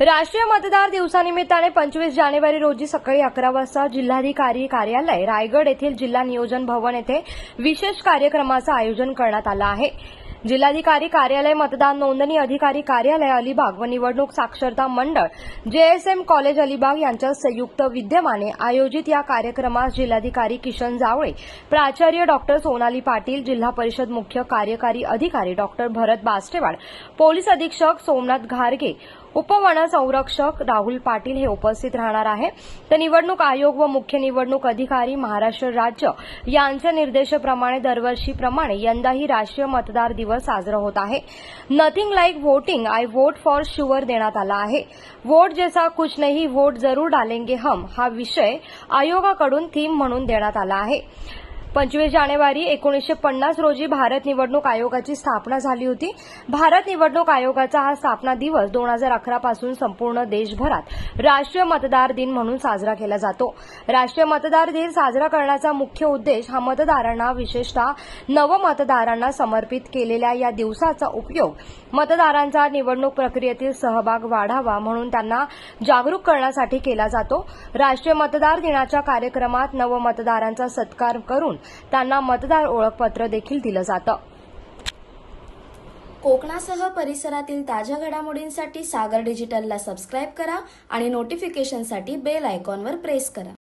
राष्ट्रीय मतदार दिवसानिमित्ताने पंचवीस जानेवारी रोजी सकाळी अकरा वाजता जिल्हाधिकारी कार्यालय रायगड येथील जिल्हा नियोजन भवन येथे विशेष कार्यक्रमाचं आयोजन करण्यात आलं आहे. जिल्हाधिकारी कार्यालय मतदान नोंदणी अधिकारी कार्यालय अलिबाग व निवडणूक साक्षरता मंडळ जेएसएम कॉलेज अलिबाग यांच्या संयुक्त विद्यमाने आयोजित या कार्यक्रमास जिल्हाधिकारी किशन जावळे प्राचार्य डॉक्टर सोनाली पाटील जिल्हा परिषद मुख्य कार्यकारी अधिकारी डॉक्टर भरत बास्टेवाड पोलीस अधीक्षक सोमनाथ घारगे उपवन संरक्षक राहुल पाटील हे उपस्थित राहणार आहे. तर निवडणूक आयोग व मुख्य निवडणूक अधिकारी महाराष्ट्र राज्य यांच्या निर्देशाप्रमाणे दरवर्षीप्रमाणे यंदाही राष्ट्रीय मतदार दिवस साजरा होत आहे. Nothing like voting I vote for sure देण्यात आला आहे. वोट जैसा कुछ नाही वोट जरूर डालेंगे हम. हा विषय आयोगाकडून थीम म्हणून देण्यात आला आहे. पंचवीस जानेवारी एकोणीसशे पन्नास रोजी भारत निवडणूक आयोगाची स्थापना झाली होती. भारत निवडणूक आयोगाचा हा स्थापना दिवस दोन हजार अकरा पासून संपूर्ण देशभरात राष्ट्रीय मतदार दिन म्हणून साजरा केला जातो. राष्ट्रीय मतदार दिन साजरा करण्याचा मुख्य उद्देश हा मतदारांना विशेषतः नवमतदारांना समर्पित केलेल्या या दिवसाचा उपयोग मतदारांचा निवडणूक प्रक्रियेतील सहभाग वाढावा म्हणून त्यांना जागरूक करण्यासाठी केला जातो. राष्ट्रीय मतदार दिनाच्या कार्यक्रमात नवमतदारांचा सत्कार करून त्यांना मतदार ओळखपत्र देखील दिलं जातं. कोकणासह परिसरातील ताज्या घडामोडींसाठी सागर डिजिटलला सबस्क्राईब करा आणि नोटिफिकेशनसाठी बेल आयकॉनवर प्रेस करा.